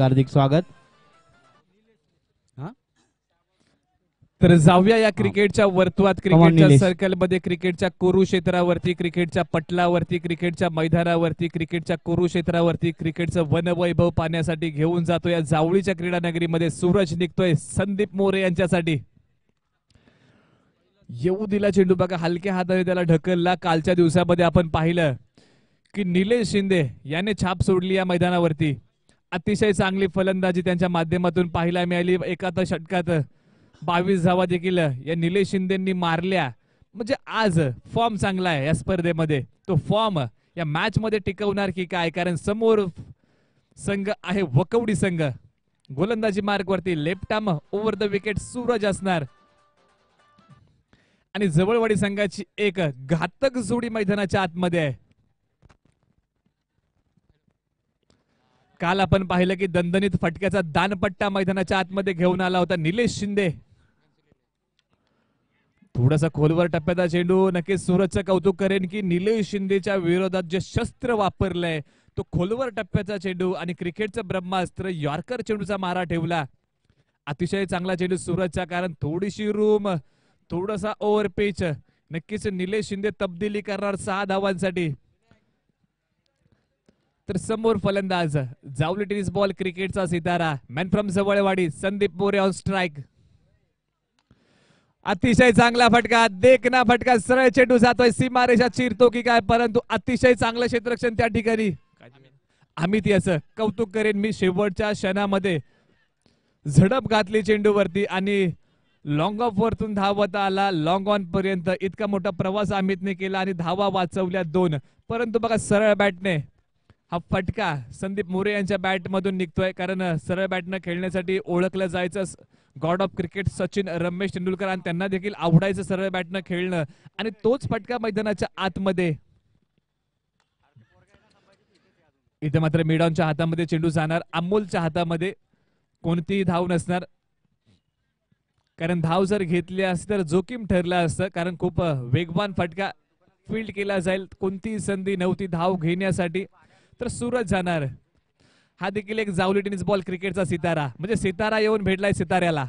हार्दिक हार्दिक स्वागत. तर जाऊया या क्रिकेटच्या वर्तुळात क्रिकेटच्या निलेश. सर्कलमध्ये क्रिकेटच्या कुरुक्षेत्रावरती क्रिकेटच्या पटलावरती क्रिकेटच्या मैदानावरती क्रिकेटच्या कुरुक्षेत्रावरती क्रिकेटचं वनवैभव पाहण्यासाठी घेऊन जातो या जावळीच्या क्रीडा नगरीमध्ये सूरज निघतोय संदीप मोरे यांच्यासाठी. येऊ दिला चेंडू. बघा हलक्या हाताने त्याला ढकलला. कालच्या दिवसामध्ये आपण पाहिलं की निलेश शिंदे याने छाप सोडली या मैदानावरती. अतिशय चांगली फलंदाजी त्यांच्या माध्यमातून पाहायला मिळाली. एका तर षटकात बावीस धावा देखील या निलेश शिंदेंनी मारल्या. म्हणजे आज फॉर्म चांगला आहे या स्पर्धेमध्ये. तो फॉर्म या मॅच मध्ये टिकवणार की काय? कारण समोर संघ आहे वकवडी संघ. गोलंदाजी मार्ग वरती left over the wicket Suraj असणार. आणि जवळवाडी संघाची एक घातक जोडी मैदानाच्या आतमध्ये आहे. काल आपण पाहिलं की दणदणीत फटक्याचा दानपट्टा मैदानाच्या आतमध्ये घेऊन आला होता निलेश शिंदे. थोडासा खोलवर टप्प्याचा चेंडू नक्कीच सूरजचं कौतुक करेन की निलेश शिंदेच्या विरोधात जे शस्त्र वापरलंय तो खोलवर टप्प्याचा चेंडू आणि क्रिकेटचं ब्रह्मास्त्र यॉर्कर चेंडूचा मारा ठेवला. अतिशय चांगला चेंडू सूरजचा कारण थोडीशी रूम थोडासा ओव्हर पिच. नक्कीच निलेश शिंदे तब्दिली करणार सहा धावांसाठी. तर समोर फलंदाज. जावली टेनिस बॉल क्रिकेटचा सितारा. Man from Jawalwadi Sandeep More on strike अतिशय चांगला फटका. देखना फटका. सरळ चेंडू जातोय. सीमारेषा चिरतो की काय? परंतु अतिशय चांगलं क्षेत्ररक्षण त्या ठिकाणी. आम्ही असं कौतुक करेन मी शेवटच्या क्षणामध्ये. झडप घातली चेंडूवरती आणि लॉंग ऑफ वरतून धावत आला. लॉंग ऑन पर्यंत इतका मोठा प्रवास अमितने केला आणि धावा वाचवल्या दोन. परंतु बघा सरळ बॅटने हा फटका संदीप मोरे यांच्या बॅटमधून निघतोय कारण सरळ बॅटनं खेळण्यासाठी ओळखलं जायचं god of cricket Sachin Ramesh Tendulkar आणि त्यांना देखील आवडायचं सरळ बॅटनं खेळणं. आणि तोच फटका मैदानाच्या आतमध्ये. इथे मात्र मिडॉनच्या हातामध्ये चेंडू जाणार अमोलच्या हातामध्ये. कोणतीही धाव नसणार. कारण धाव जर घेतली असती तर जोखीम ठरलं असतं कारण खूप वेगवान फटका फील्ड केला जाईल. कोणतीही संधी नव्हती धाव घेण्यासाठी. तर सुरत जाणार. हा देखील एक जावली टेनिस बॉल क्रिकेटचा सितारा. म्हणजे सितारा येऊन भेटलाय सिताऱ्याला.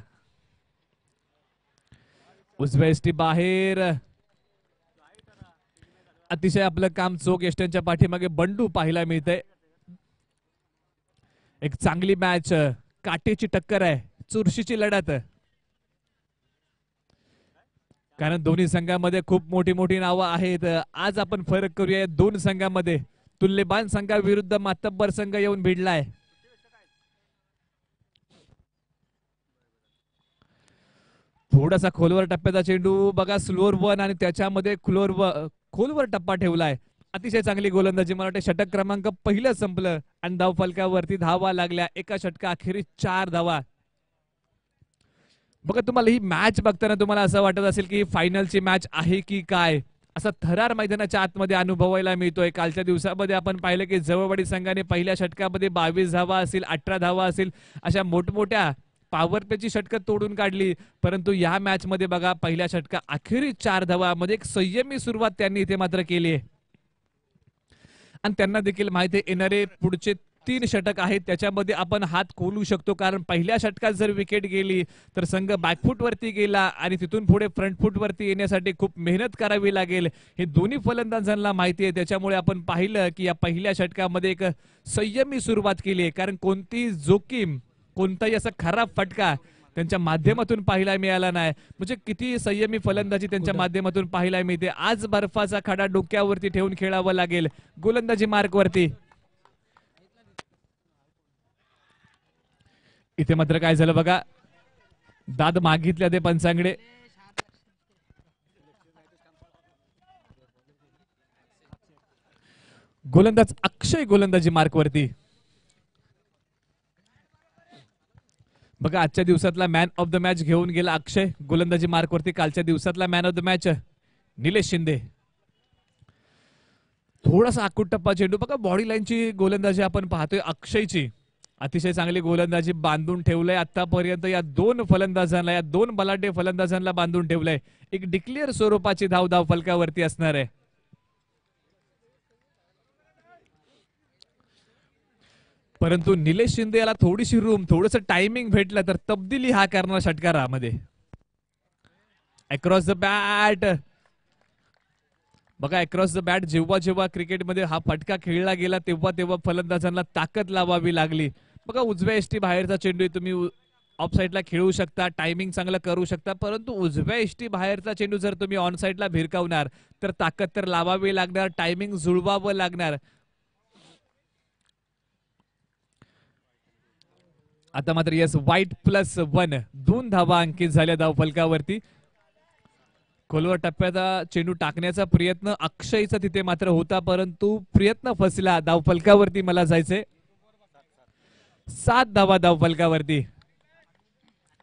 उजव्या बाहेर. अतिशय आपलं काम चोख यष्ट्यांच्या पाठीमागे बंडू पाहायला मिळतंय. एक चांगली मॅच काटेची टक्कर आहे. चुरशीची लढत. कारण दोन्ही संघामध्ये खूप मोठी मोठी नावं आहेत. आज आपण फरक करूया दोन संघामध्ये. तुल्यबान संघाविरुद्ध मातब्बर संघ येऊन भिडलाय. थोडासा खोलवर टप्प्याचा चेंडू बघा स्लोअर वन आणि त्याच्यामध्ये खोलवर व- खोलवर टप्पा ठेवलाय. अतिशय चांगली गोलंदाजी मला वाटतं षटक क्रमांक पहिलं संपलं आणि धाव फलकावरती धावा लागल्या. एका षटका अखेरीस चार धावा. बघा तुम्हाला ही मॅच बघताना तुम्हाला असं वाटत असेल की फायनलची मॅच आहे की काय? असा थरार मैदानाच्या आतमध्ये अनुभवायला मिळतोय. कालच्या दिवसामध्ये आपण पाहिलं की जवळवाडी संघाने पहिल्या षटकामध्ये बावीस धावा असेल अठरा धावा असेल अशा मोठमोठ्या पॉवर प्लेची षटकं तोडून काढली. परंतु या मॅच मध्ये बघा पहिल्या षटका अखेरीस चार धावा मध्ये एक संयमी सुरुवात त्यांनी इथे मात्र केली आहे. आणि त्यांना देखील माहिती येणारे पुढचे तीन षटक आहेत. त्याच्यामध्ये आपण हात खोलू शकतो. कारण पहिल्या षटकात जर विकेट गेली तर संघ बॅकफूट वरती गेला आणि तिथून पुढे फ्रंट फूट वरती येण्यासाठी खूप मेहनत करावी लागेल. हे दोन्ही फलंदाजांना माहिती आहे. त्याच्यामुळे आपण पाहिलं की या पहिल्या षटकामध्ये एक संयमी सुरुवात केली आहे. कारण कोणतीही जोखीम कोणताही असा खराब फटका त्यांच्या माध्यमातून पाहायला मिळाला नाही. म्हणजे किती संयमी फलंदाजी त्यांच्या माध्यमातून पाहायला मिळते. आज बर्फाचा खडा डोक्यावरती ठेवून खेळावं लागेल. गोलंदाजी मार्क इथे मात्र काय झालं बघा. दाद मागितल्या ते पंचांगडे. गोलंदाज अक्षय गोलंदाजी मार्क वरती बघा आजच्या दिवसातला मॅन ऑफ द मॅच घेऊन गेला अक्षय. गोलंदाजी मार्क वरती कालच्या दिवसातला man of the match Nilesh Shinde. थोडासा आकुट टप्पा चेंडू. बघा बॉडी लाईनची गोलंदाजी आपण पाहतोय अक्षयची. अतिशय चांगली गोलंदाजी बांधून ठेवलंय. आतापर्यंत या दोन फलंदाजांना या दोन बलाढ्य फलंदाजांना बांधून ठेवलंय. एक डिक्लेअर स्वरूपाची धाव धाव फलकावरती असणार आहे. परंतु निलेश शिंदे याला थोडीशी रूम थोडस टायमिंग भेटलं तर तब्दिली हा करणार षटकारामध्ये. अक्रॉस द बॅट बघा अक्रॉस द बॅट जेव्हा जेव्हा क्रिकेटमध्ये हा फटका खेळला गेला तेव्हा तेव्हा फलंदाजांना ताकद लावावी लागली. बघा उजव्या एसटी बाहेरचा चेंडू आहे, तुम्ही ऑफ साईडला खेळू शकता टायमिंग चांगलं करू शकता परंतु उजव्या एसटी बाहेरचा चेंडू जर तुम्ही ऑन साईडला भिरकावणार तर ताकद तर लावावी लागणार टायमिंग जुळवावं लागणार. आता मात्र येस वाईट प्लस वन दोन धावा अंकित झाल्या धाव फलकावरती. खोलवर टप्प्याचा चेंडू टाकण्याचा प्रयत्न अक्षयचा तिथे मात्र होता परंतु प्रयत्न फसला धाव फलकावरती मला जायचंय. सात धावा धाव फलकावरती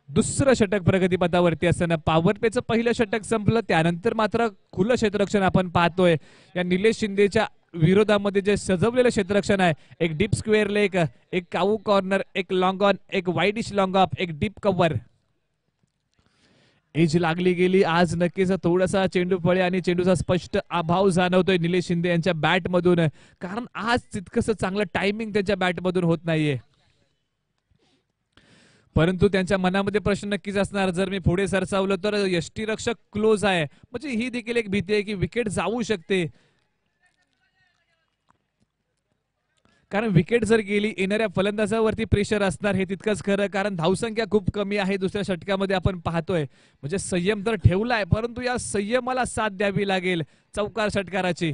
दुसरं षटक प्रगतीपथावरती असताना पॉवर पेचं पहिलं षटक संपलं. त्यानंतर मात्र खुलं क्षेत्ररक्षण आपण पाहतोय. या निलेश शिंदेच्या विरोधामध्ये जे सजवलेलं क्षेत्ररक्षण आहे एक डीप स्क्वेअर लेक एक काऊ कॉर्नर एक लॉंग ऑन एक वाईडिश लॉंग ऑफ एक डीप कव्हर एज लागली गेली. आज नक्कीच थोडासा चेंडू फळे आणि चेंडूचा स्पष्ट अभाव जाणवतोय निलेश शिंदे यांच्या बॅटमधून कारण आज तितकंसं चांगलं टायमिंग त्यांच्या बॅटमधून होत नाहीये. परंतु त्यांच्या मनामध्ये प्रश्न नक्कीच असणार. जर मी पुढे सरसावलं तर यष्टीरक्षक क्लोज आहे. म्हणजे ही देखील एक भीती आहे की विकेट जाऊ शकते. कारण विकेट जर गेली येणाऱ्या फलंदाजावरती प्रेशर असणार हे तितकंच खरं. कारण धावसंख्या खूप कमी आहे. दुसऱ्या षटकामध्ये आपण पाहतोय. म्हणजे संयम तर ठेवलाय परंतु या संयमाला साथ द्यावी लागेल. चौकार षटकाराची.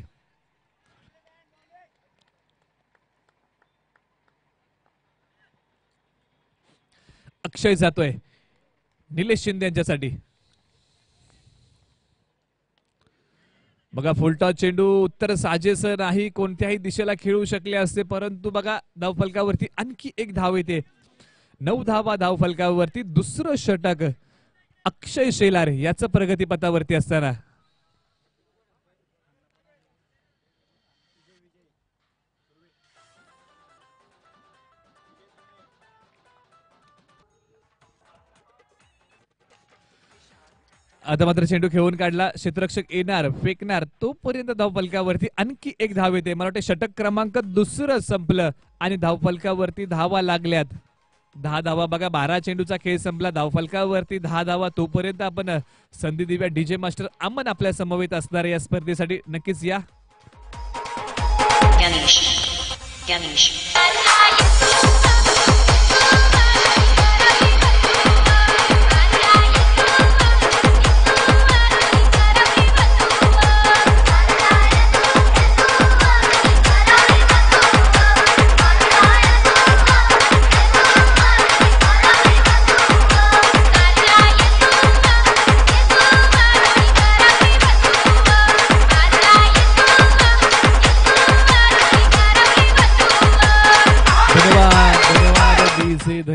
अक्षय जातोय. निलेश शिंदे यांच्यासाठी. बघा फुलटॉ चेंडू उत्तर साजेस नाही कोणत्याही दिशेला खेळू शकले असते परंतु बघा धावफलकावरती आणखी एक धाव येते. नऊ धावा धावफलकावरती दुसरं षटक अक्षय शेलार याचं प्रगतीपथावरती असताना. आता मात्र चेंडू खेळून काढला. क्षेत्ररक्षक येणार फेकणार तोपर्यंत धावफलकावरती आणखी एक धाव येते. मला वाटते षटक क्रमांक दुसरं संपलं आणि धावफलकावरती धावा लागल्यात. दहा धावा बघा बारा चेंडूचा खेळ संपला. धावफलकावरती दहा धावा तोपर्यंत आपण संधी दिव्या डीजे मास्टर अमन आपल्या समवेत असणार या स्पर्धेसाठी. नक्कीच या. Ganesh. Ganesh.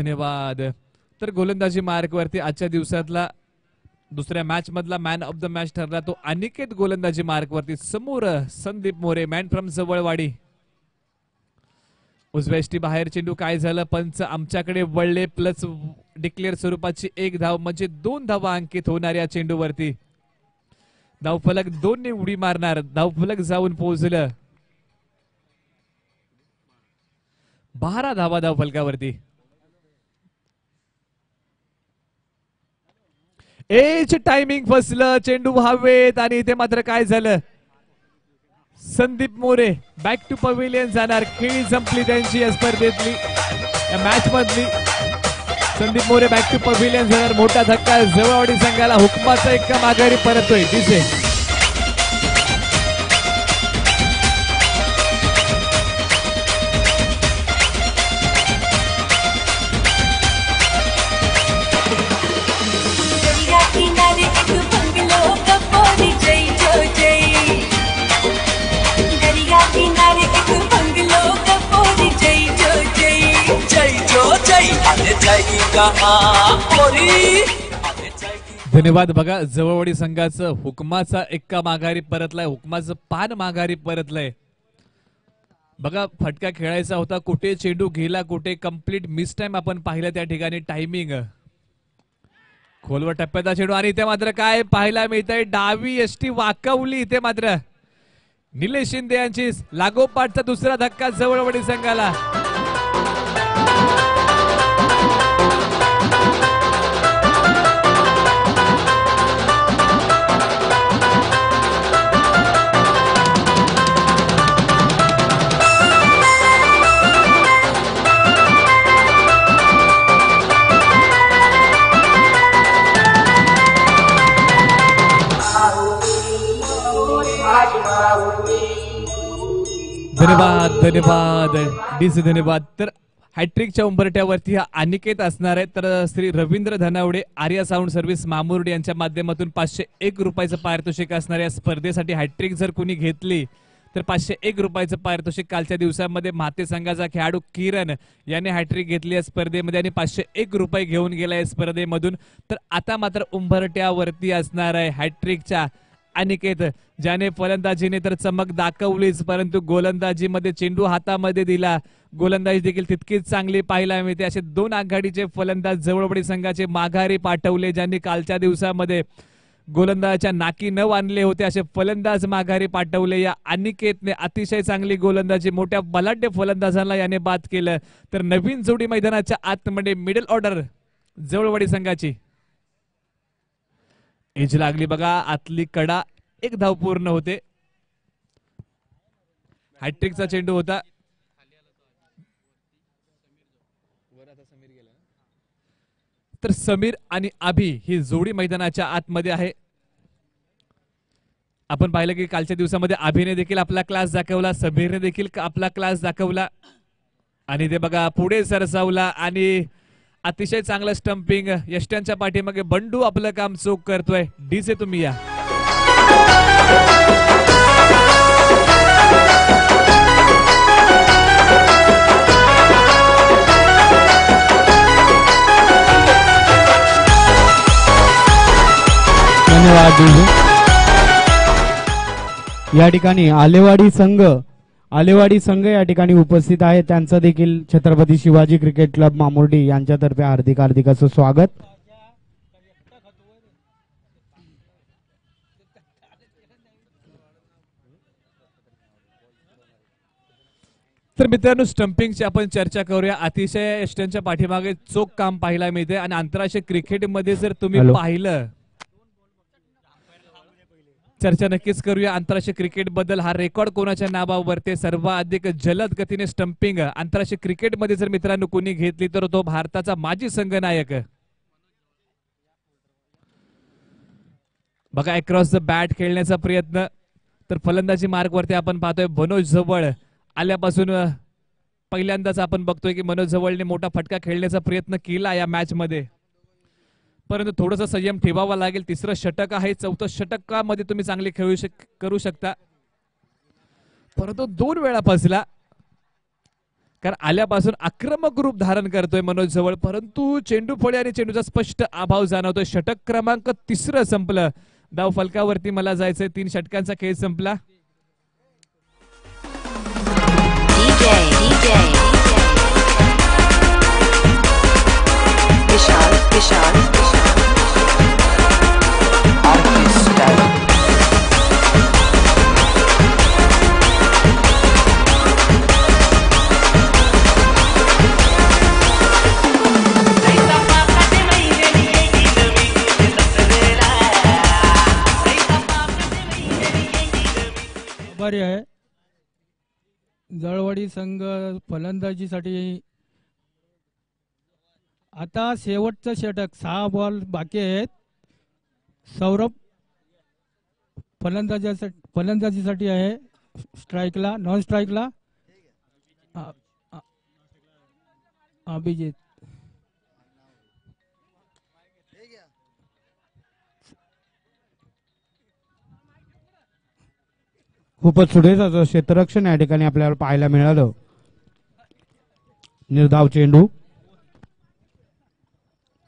धन्यवाद. तर गोलंदाजी मार्कवरती आजच्या दिवसातला दुसऱ्या मॅच मधला मॅन ऑफ द मॅच ठरला तो अनिकेत गोलंदाजी मार्कवरती समोर संदीप मोरे मॅन फ्रॉम जवळवाडी. उजव्या बाहेर चेंडू काय झालं? पंच आमच्याकडे वळले प्लस डिक्लेअर स्वरूपाची एक धाव म्हणजे दोन धावा अंकित होणार या चेंडूवरती. धावफलक दोन ने उडी मारणार. धावफलक जाऊन पोहोचलं. बारा धावा धावफलकावरती एच टायमिंग फसलं चेंडू हवेत आणि इथे मात्र काय झालं? Sandeep More back to pavilion जाणार. खेळी संपली त्यांची या स्पर्धेतली या मॅच मधली Sandeep More back to pavilion जाणार. मोठा धक्का जवळवाडी संघाला हुकमाचा एक माघारी परतोय. दिसे. धन्यवाद बघा जवळवाडी संघाचं हुकमाचा एक्का माघारी परतलाय हुकमाचं पान माघारी परतलंय. बघा फटका खेळायचा होता कुठे चेंडू गेला कुठे कंप्लीट मिस टाइम आपण पाहिलं त्या ठिकाणी टायमिंग खोलवर टप्प्याचा चेंडू आणि इथे मात्र काय पाहायला मिळतंय? डावी एसटी वाकवली इथे मात्र. निलेश शिंदे यांची लागोपाठचा दुसरा धक्का जवळवडी संघाला. धन्यवाद. डीसी धन्यवाद. तर हॅट्रिकच्या उंबरट्यावरती हा अनिकेत असणार आहे. तर श्री रवींद्र धनावडे आर्या साऊंड सर्व्हिस मामुर्डी यांच्या माध्यमातून पाचशे एक रुपयाचं पारितोषिक असणार या स्पर्धेसाठी हॅट्रिक जर कुणी घेतली तर पाचशे एक रुपयाचं पारितोषिक कालच्या दिवसामध्ये माते संघाचा खेळाडू किरण याने हॅट्रिक घेतली या स्पर्धेमध्ये आणि पाचशे एक रुपये घेऊन गेला या स्पर्धेमधून. तर आता मात्र उंबरट्यावरती असणार आहे हॅट्रिकच्या अनिकेत ज्याने फलंदाजीने तर चमक दाखवलीच परंतु गोलंदाजीमध्ये चेंडू हातामध्ये दिला. गोलंदाजी देखील तितकीच चांगली पाहायला मिळते. असे दोन आघाडीचे फलंदाज जवळपडी संघाचे माघारी पाठवले ज्यांनी कालच्या दिवसामध्ये गोलंदाजाच्या नाकी न बांधले होते. असे फलंदाज माघारी पाठवले. या अनिकेतने अतिशय चांगली गोलंदाजी मोठ्या बलाढ्य फलंदाजांना याने बाद केलं. तर नवीन जोडी मैदानाच्या आतमध्ये मिडल ऑर्डर जवळवाडी संघाची. एज लागली बघा आतली कडा एक धाव पूर्ण होते. हॅट्रिकचा चेंडू होता. तर समीर आणि आभी ही जोडी मैदानाच्या आतमध्ये आहे. आपण पाहिलं की कालच्या दिवसामध्ये आभीने देखील आपला क्लास दाखवला समीरने देखील आपला क्लास दाखवला. आणि ते बघा पुढे सरसावला आणि अतिशय चांगलं स्टंपिंग यष्ट्यांच्या पाठीमागे बंडू आपलं काम चोख करतोय. डीजे तुम्ही या. धन्यवाद या ठिकाणी आलेवाडी संघ आलेवाडी संघ या ठिकाणी उपस्थित आहे. त्यांचं देखील छत्रपती शिवाजी क्रिकेट क्लब मामुर्डी यांच्यातर्फे हार्दिक हार्दिक असं स्वागत. तर मित्रांनो स्टंपिंगची आपण चर्चा करूया. अतिशय यष्ट्यांच्या पाठीमागे चोख काम पाहायला मिळते आणि आंतरराष्ट्रीय क्रिकेटमध्ये जर तुम्ही हॅलो. पाहिलं चर्चा नक्कीच करूया. आंतरराष्ट्रीय क्रिकेटबद्दल हा रेकॉर्ड कोणाच्या नावावरती सर्वाधिक जलद गतीने स्टंपिंग आंतरराष्ट्रीय क्रिकेटमध्ये जर मित्रांनो कोणी घेतली तर तो भारताचा माजी संघनायक. बघा अक्रॉस द बॅट खेळण्याचा प्रयत्न. तर फलंदाजी मार्ग वरती आपण पाहतोय मनोज जवळ आल्यापासून पहिल्यांदाच आपण बघतोय की मनोज जवळने मोठा फटका खेळण्याचा प्रयत्न केला या मॅच मध्ये. परंतु थोडंसं संयम ठेवावा लागेल. तिसरं षटक आहे. चौथं षटकामध्ये तुम्ही चांगले खेळू शक करू शकता. परंतु दोन वेळा फसला कारण आल्यापासून आक्रमक रूप धारण करतोय मनोज जवळ. परंतु चेंडू फळे आणि चेंडूचा स्पष्ट अभाव जाणवतोय. षटक क्रमांक तिसरं संपलं. धाव फलकावरती मला जायचंय. तीन षटकांचा खेळ संपला. विशाल विशाल सहकार्य आहे. जळवाडी संघ फलंदाजीसाठी आता शेवटचं षटक सहा बॉल बाकी आहेत. सौरभ फलंदाजासाठी फलंदाजीसाठी आहे. स्ट्राईकला नॉन स्ट्राईकला. अभिजित. खूपच सुरेख क्षेत्ररक्षण या ठिकाणी आपल्याला पाहायला मिळालं. निर्धाव चेंडू.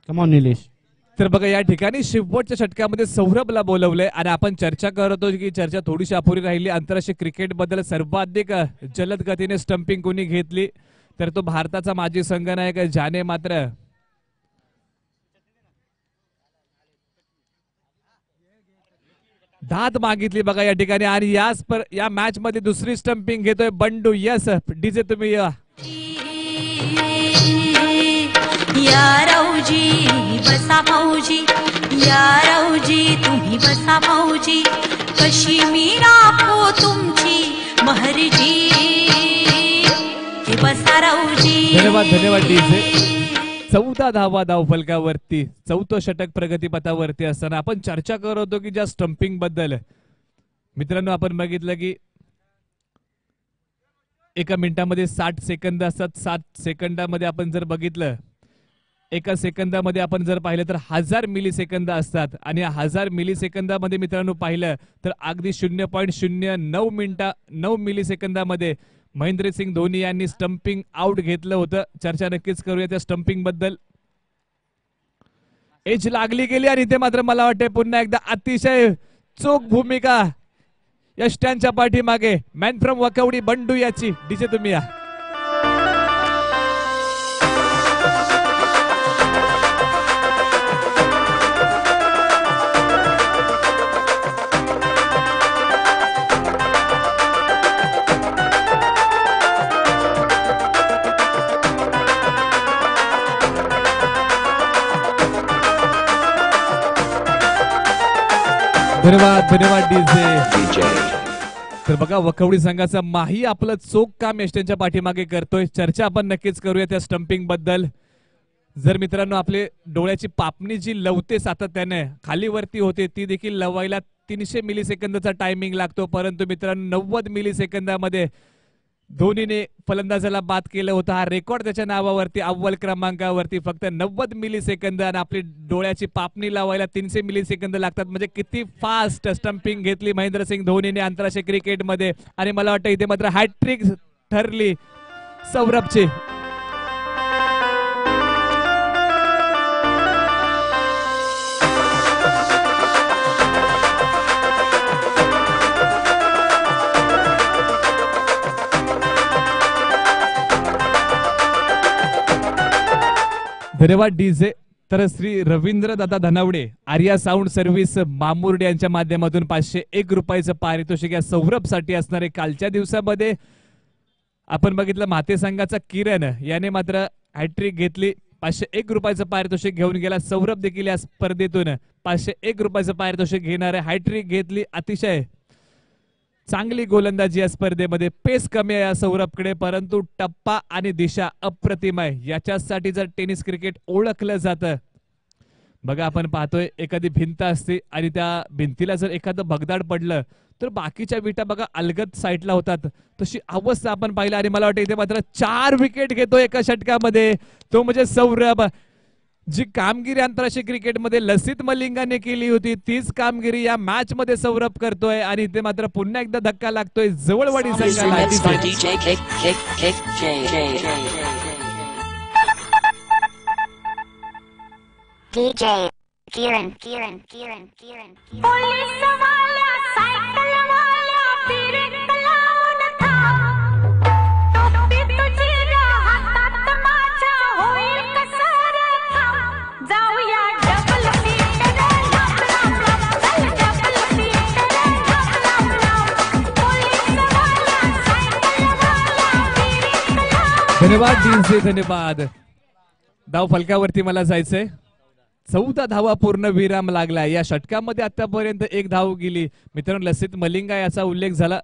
कमॉन निलेश तर बघा या ठिकाणी शेवटच्या षटकामध्ये सौरभला बोलवलंय आणि आपण चर्चा करत होतो की चर्चा थोडीशी अपुरी राहिली. आंतरराष्ट्रीय क्रिकेटबद्दल सर्वाधिक जलद गतीने स्टंपिंग कोणी घेतली तर तो भारताचा माजी संघनायक ज्याने मात्र दाद मागितली बघा या ठिकाणी. आणि याच पर या मॅच मध्ये दुसरी स्टंपिंग घेतोय बंडू. यस डीजे तुम्ही या. या राऊजी बसा भाऊजी. या राऊजी तुम्ही बसा भाऊजी. कशी मी राखो तुमची महरजी? बसा राऊजी धन्यवाद धन्यवाद डीजे चौदा धावा धाव फलकावरती चौथं षटक प्रगतीपथावरती असताना आपण चर्चा करत होतो की ज्या स्टंपिंगबद्दल. मित्रांनो आपण बघितलं की एका मिनिटामध्ये साठ सेकंद असतात. सात सेकंदामध्ये आपण जर बघितलं एका सेकंदामध्ये आपण जर पाहिलं तर हजार मिली सेकंद असतात. आणि हजार मिली सेकंदामध्ये मित्रांनो पाहिलं तर अगदी शून्य पॉईंट शून्य नऊ मिनिटा नऊ मिली सेकंदामध्ये महेंद्रसिंग धोनी यांनी स्टम्पिंग आउट घेतलं होतं. चर्चा नक्कीच करूया त्या स्टम्पिंगबद्दल. एज लागली गेली आणि इथे मात्र मला वाटते पुन्हा एकदा अतिशय चोख भूमिका यष्ट्यांच्या पाठीमागे. मॅन फ्रॉम वकवडी बंडू याची. डीजे तुम्ही या. धन्यवाद धन्यवाद डीजे तर बघा वखवडी संघाचा माही आपलं चोख काम यष्ट्यांच्या पाठीमागे करतोय. चर्चा आपण नक्कीच करूया त्या स्टम्पिंगबद्दल. जर मित्रांनो आपले डोळ्याची पापणी जी लवते सातत्याने खाली वरती होते ती देखील लवायला तीनशे मिली सेकंदाचा टायमिंग लागतो. परंतु मित्रांनो नव्वद मिली सेकंदामध्ये धोनीने फलंदाजाला बाद केलं होतं. हा रेकॉर्ड त्याच्या नावावरती अव्वल क्रमांकावरती फक्त नव्वद मिली सेकंद आणि आपली डोळ्याची पापणी लावायला तीनशे मिली सेकंद लागतात. म्हणजे किती फास्ट स्टम्पिंग घेतली महेंद्रसिंग धोनीने आंतरराष्ट्रीय क्रिकेटमध्ये आणि मला वाटतं इथे मात्र हॅट्रिक ठरली सौरभची. धन्यवाद डीजे तर श्री रवींद्र दादा धनावडे आर्या साऊंड सर्व्हिस मामुर्डे यांच्या माध्यमातून पाचशे एक रुपयाचं पारितोषिक या सौरभसाठी असणारे कालच्या दिवसामध्ये आपण बघितलं माते संघाचा किरण याने मात्र हॅट्रिक घेतली. पाचशे एक रुपयाचं पारितोषिक घेऊन गेला सौरभ देखील या स्पर्धेतून. पाचशे एक रुपयाचं पारितोषिक घेणारे हॅट्रिक घेतली अतिशय चांगली गोलंदाजी या स्पर्धेमध्ये पेस कमी आहे या सौरभकडे परंतु टप्पा आणि दिशा अप्रतिम आहे याच्यासाठी जर टेनिस क्रिकेट ओळखलं जातं. बघा आपण पाहतोय एखादी भिंत असते आणि त्या भिंतीला जर एखादं भगदाड पडलं तर बाकीच्या विटा बघा अलगद साईडला होतात. तशी अवस्था आपण पाहिली आणि मला वाटतं इथे मात्र चार विकेट घेतो एका षटकामध्ये. तो म्हणजे सौरभ. जी कामगिरी आंतरराष्ट्रीय क्रिकेटमध्ये लसित मलिंगाने केली होती तीच कामगिरी या मॅच मध्ये सौरभ करतोय आणि इथे मात्र पुन्हा एकदा धक्का लागतोय. जवळवाडी संघाला धन्यवाद डीजे धन्यवाद. धाव फलकावरती मला जायचंय. चौदा धावा पूर्ण विराम लागला या षटकामध्ये आतापर्यंत एक धाव गेली. मित्रांनो लसित मलिंगा याचा उल्लेख झाला.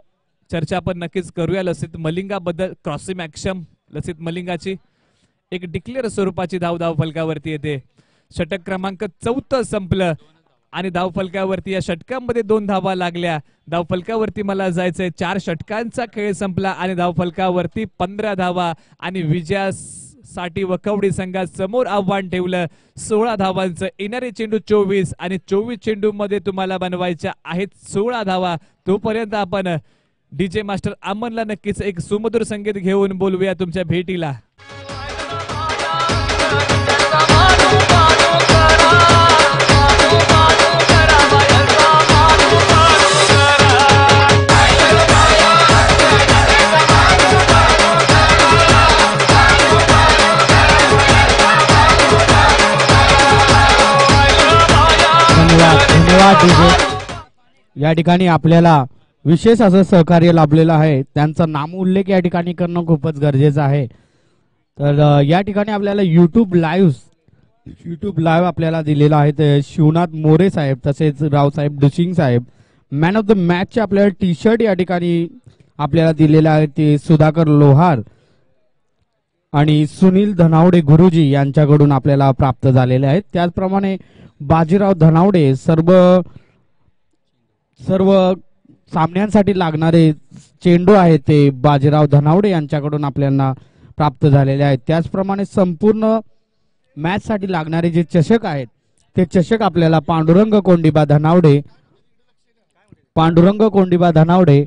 चर्चा आपण नक्कीच करूया. लसित मलिंगा बद्दल क्रॉसिंग ऍक्शन लसित मलिंगाची एक डिक्लेअर स्वरूपाची धाव धाव फलकावरती येते. षटक क्रमांक चौथं संपलं. आणि धावफलकावरती या षटकांमध्ये दोन धावा लागल्या. धावफलकावरती मला जायचंय चार षटकांचा खेळ संपला आणि धावफलकावरती पंधरा धावा आणि विजयासाठी वकवडी संघात समोर आव्हान ठेवलं. सोळा धावांचं येणारे चेंडू चोवीस आणि चोवीस चेंडू मध्ये तुम्हाला बनवायच्या आहेत सोळा धावा. तोपर्यंत आपण डीजे मास्टर अमनला नक्कीच एक सुमधुर संगीत घेऊन बोलूया तुमच्या भेटीला. या ठिकाणी आपल्याला विशेष असं सहकार्य लाभलेलं आहे. त्यांचा नामोल्लेख या ठिकाणी करणं खूपच गरजेचं आहे. तर या ठिकाणी आपल्याला यूट्यूब लाईव्ह यूट्यूब लाईव्ह आपल्याला दिलेला आहे. ते शिवनाथ मोरे साहेब तसेच रावसाहेब डुसिंग साहेब मॅन ऑफ द मॅचचे आपल्याला टी शर्ट या ठिकाणी आपल्याला दिलेले आहे ते सुधाकर लोहार आणि सुनील धनावडे गुरुजी यांच्याकडून आपल्याला प्राप्त झालेले आहेत. त्याचप्रमाणे बाजीराव धनावडे सर्व सर्व सामन्यांसाठी लागणारे चेंडू आहेत ते बाजीराव धनावडे यांच्याकडून आपल्याला प्राप्त झालेले आहेत. त्याचप्रमाणे संपूर्ण मॅचसाठी लागणारे जे चषक आहेत ते चषक आपल्याला पांडुरंग कोंडीबा धनावडे पांडुरंग कोंडीबा धनावडे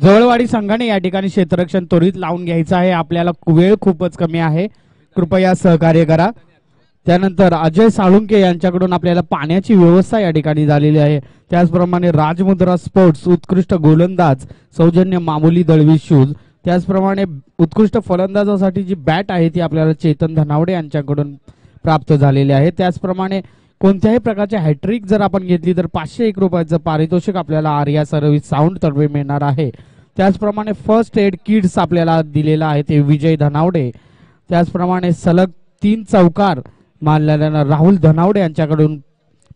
जवळवाडी संघाने या ठिकाणी क्षेत्ररक्षण त्वरित लावून घ्यायचं आहे. आपल्याला वेळ खूपच कमी आहे. कृपया सहकार्य करा. त्यानंतर अजय साळुंके यांच्याकडून आपल्याला पाण्याची व्यवस्था या ठिकाणी झालेली आहे. त्याचप्रमाणे राजमुद्रा स्पोर्ट्स उत्कृष्ट गोलंदाज सौजन्य मामुली दळवी शूज. त्याचप्रमाणे उत्कृष्ट फलंदाजासाठी जी बॅट आहे ती आपल्याला चेतन धनावडे यांच्याकडून प्राप्त झालेली आहे. त्याचप्रमाणे कोणत्याही प्रकारची हॅट्रिक जर आपण घेतली तर पाचशे एक रुपयाचं पारितोषिक आपल्याला आर्या सर्व्हिस साऊंड तर्फे मिळणार आहे. त्याचप्रमाणे फर्स्ट एड किड्स आपल्याला दिलेला आहे ते विजय धनावडे. त्याचप्रमाणे सलग तीन चौकार मारलेल्या राहुल धनावडे यांच्याकडून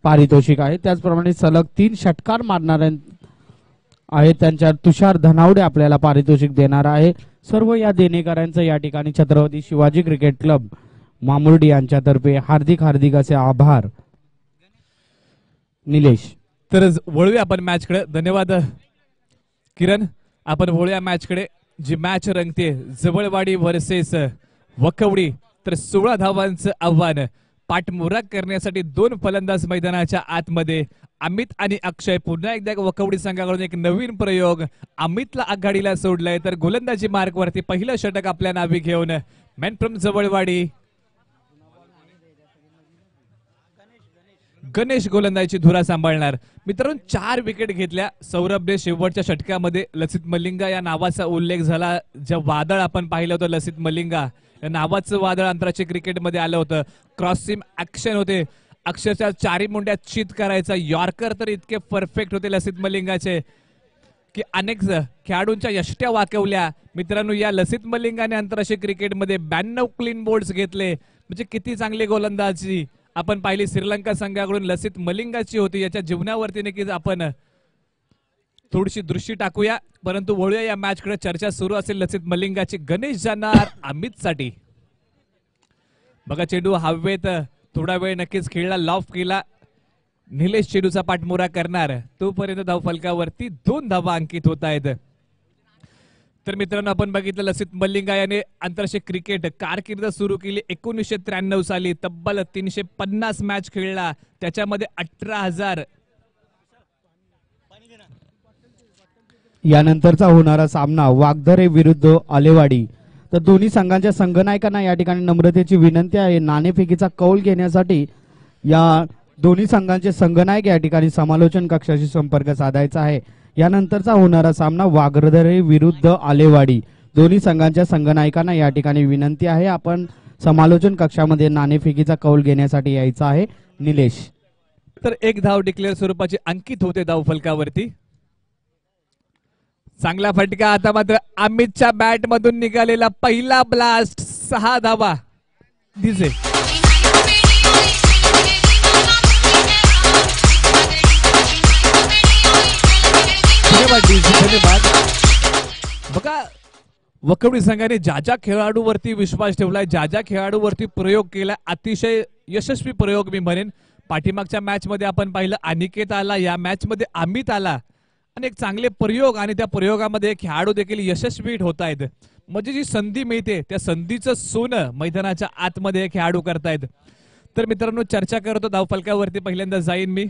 पारितोषिक आहे. त्याचप्रमाणे सलग तीन षटकार मारणाऱ्या आहेत त्यांच्या तुषार धनावडे आपल्याला पारितोषिक देणार आहे. सर्व या देणेकऱ्यांचं या ठिकाणी छत्रपती शिवाजी क्रिकेट क्लब मामुर्डी यांच्यातर्फे हार्दिक हार्दिक असे आभार. निलेश. तर वळूया आपण मॅचकडे. धन्यवाद किरण. आपण वळूया मॅचकडे. जी मॅच रंगते जवळवाडी वर्सेस वकवडी. तर सोळा धावांचं आव्हान. पाठमोरा करण्यासाठी दोन फलंदाज मैदानाच्या आतमध्ये. अमित आणि अक्षय पुन्हा एकदा वकवडी संघाकडून एक नवीन प्रयोग. अमितला आघाडीला सोडलाय तर गोलंदाजी मार्गवरती पहिलं षटक आपल्या नावी घेऊन. Man from Jawalwadi. गणेश गोलंदाजीची धुरा सांभाळणार. मित्रांनो चार विकेट घेतल्या. सौरभने शेवटच्या षटकामध्ये लसित मलिंगा या नावाचा उल्लेख झाला. जे वादळ आपण पाहिलं होतं लसित मलिंगा या नावाचं वादळ आंतरराष्ट्रीय क्रिकेटमध्ये आलं होतं. क्रॉसिम ऍक्शन होते. अक्षरशः चारी मुंड्या चित करायचा. यॉर्कर तर इतके परफेक्ट होते लसित मलिंगाचे की अनेक खेळाडूंच्या यष्ट्या वाकवल्या. मित्रांनो या लसित मलिंगाने आंतरराष्ट्रीय क्रिकेटमध्ये ब्याण्णव क्लीन बोल्ड्स घेतले. म्हणजे किती चांगली गोलंदाजी. आपण पाहिली श्रीलंका संघाकडून लसित मलिंगाची होती. याच्या जीवनावरती नक्कीच आपण थोडीशी दृष्टी टाकूया. परंतु वळूया या मॅच कडे चर्चा सुरू असेल लसित मलिंगाची. गणेश जाणार अमित साठी. बघा चेंडू हवेत थोडा वेळ नक्कीच खेळला लॉफ केला. निलेश चेंडूचा पाठमोरा करणार. तोपर्यंत धाव फलकावरती दोन धावा अंकित होत आहेत. तर मित्रांनो आपण बघितलं लसित मल्लिंगा याने आंतरराष्ट्रीय क्रिकेट कारकीर्द सुरू केली. एकोणीसशे त्र्याण्णव साली तब्बल तीनशे पन्नास मॅच खेळला. त्याच्यामध्ये अठरा हजार यानंतरचा होणारा सामना वाघधरे विरुद्ध आलेवाडी. तर दोन्ही संघांच्या संघनायकांना या ठिकाणी नम्रतेची विनंती आहे. नाणेफेकीचा कौल घेण्यासाठी या दोन्ही संघांचे संघनायक या ठिकाणी समालोचन कक्षाशी संपर्क साधायचा आहे. यानंतरचा होणारा सामना वागधरे विरुद्ध आलेवाडी. दोन्ही संघांच्या संघनायकांना या ठिकाणी विनंती आहे. आपण समालोचन कक्षामध्ये नाणेफेकीचा कौल घेण्यासाठी यायचा आहे. निलेश. तर एक धाव डिक्लेअर स्वरूपाची अंकित होते धाव फलकावरती. चांगला फटका. आता मात्र अमितच्या बॅट मधून निघालेला पहिला ब्लास्ट सहा धावा. दिसे. बघा वकवडी संघाने ज्या ज्या खेळाडूवरती विश्वास ठेवलाय ज्या ज्या खेळाडूवरती प्रयोग केला अतिशय यशस्वी प्रयोग मी म्हणेन. पाठीमागच्या मॅच मध्ये आपण पाहिलं अनिकेत आला या मॅच मध्ये अमित आला आणि एक चांगले प्रयोग आणि त्या प्रयोगामध्ये खेळाडू देखील यशस्वी होत आहेत. म्हणजे जी संधी मिळते त्या संधीचं सोनं मैदानाच्या आतमध्ये खेळाडू करतायत. तर मित्रांनो चर्चा करतो धावफलकावरती पहिल्यांदा जाईन मी.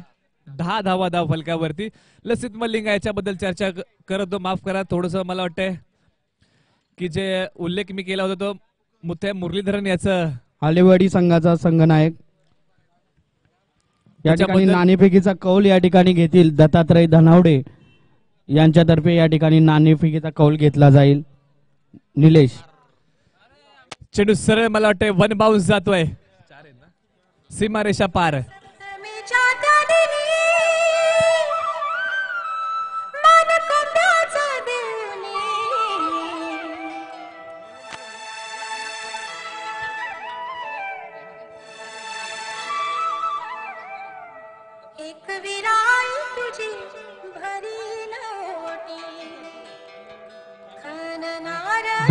दहा धावा धावफलकावरती लसित मल्लिंगा याच्याबद्दल चर्चा करतो माफ करा थोडस मला वाटतंय की जे उल्लेख मी केला होता तो मुथे मुरलीधरन याचं. आलेवाडी संघाचा संघनायक. या ठिकाणी नाणेफेकीचा कौल या ठिकाणी घेतील. दत्तात्रय धनावडे यांच्यातर्फे या ठिकाणी नाणेफेकीचा कौल घेतला जाईल. निलेश. चेंडू सरळ मला वाटतंय वन बाउन्स जातोय. सीमारेषा पार.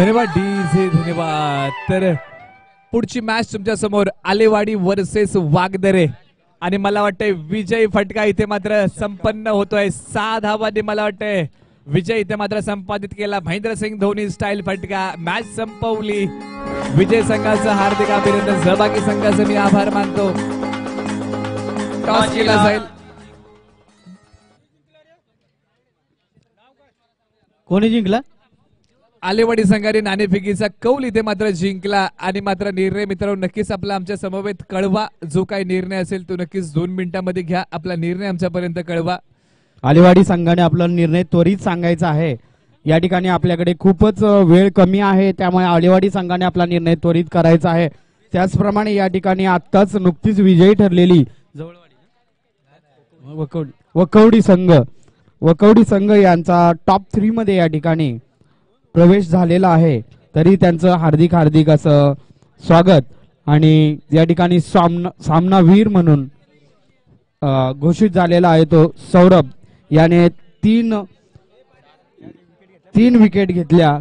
धन्यवाद डीजे धन्यवाद. तर पुढची मॅच तुमच्यासमोर आलेवाडी वर्सेस वागदरे. आणि मला वाटतंय विजय फटका इथे मात्र संपन्न होतोय. सहा धावांनी मला वाटतंय विजय इथे मात्र संपादित केला. महेंद्र सिंग धोनी स्टाईल फटका. मॅच संपवली. विजय संघाचं हार्दिक अभिनंदन. सहभागी संघाचे मी आभार मानतो. टॉस केला जाईल. कोणी जिंकला? आलेवाडी संघाने नाणेफेकीचा कौल इथे मात्र जिंकला. आणि मात्र निर्णय मित्रांनो नक्कीच आपला आमच्या समवेत कळवा. जो काही निर्णय असेल तो नक्कीच दोन मिनिटांमध्ये घ्या. आपला निर्णय आमच्यापर्यंत कळवा. आलेवाडी संघाने आपला निर्णय त्वरित सांगायचा आहे. या ठिकाणी आपल्याकडे खूपच वेळ कमी आहे. त्यामुळे आलेवाडी संघाने आपला निर्णय त्वरित करायचा आहे. त्याचप्रमाणे या ठिकाणी आत्ताच नुकतीच विजयी ठरलेली वकवडी वकवडी संघ. वकवडी संघ यांचा टॉप थ्री मध्ये या ठिकाणी प्रवेश झालेला आहे. तरी त्यांचं हार्दिक हार्दिक असं स्वागत. आणि या ठिकाणी सामना सामनावीर म्हणून घोषित झालेला आहे तो सौरभ. याने तीन तीन विकेट घेतल्या.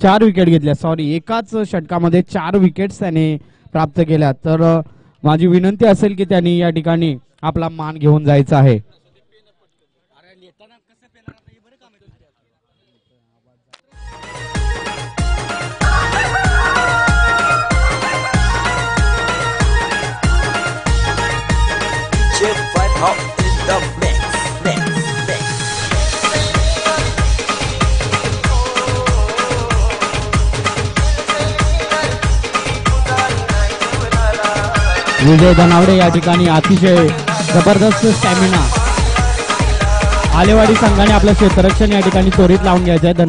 चार विकेट घेतल्या. सॉरी एकाच षटकामध्ये चार विकेट्स त्याने प्राप्त केल्या. तर माझी विनंती असेल की त्यांनी या ठिकाणी आपला मान घेऊन जायचा आहे. विजय धनावडे या ठिकाणी अतिशय जबरदस्त स्टॅमिना आलेवाडी संघाने आपलं क्षेत्ररक्षण या ठिकाणी त्वरित लावून घ्यायचं आहे. धन्यवाद.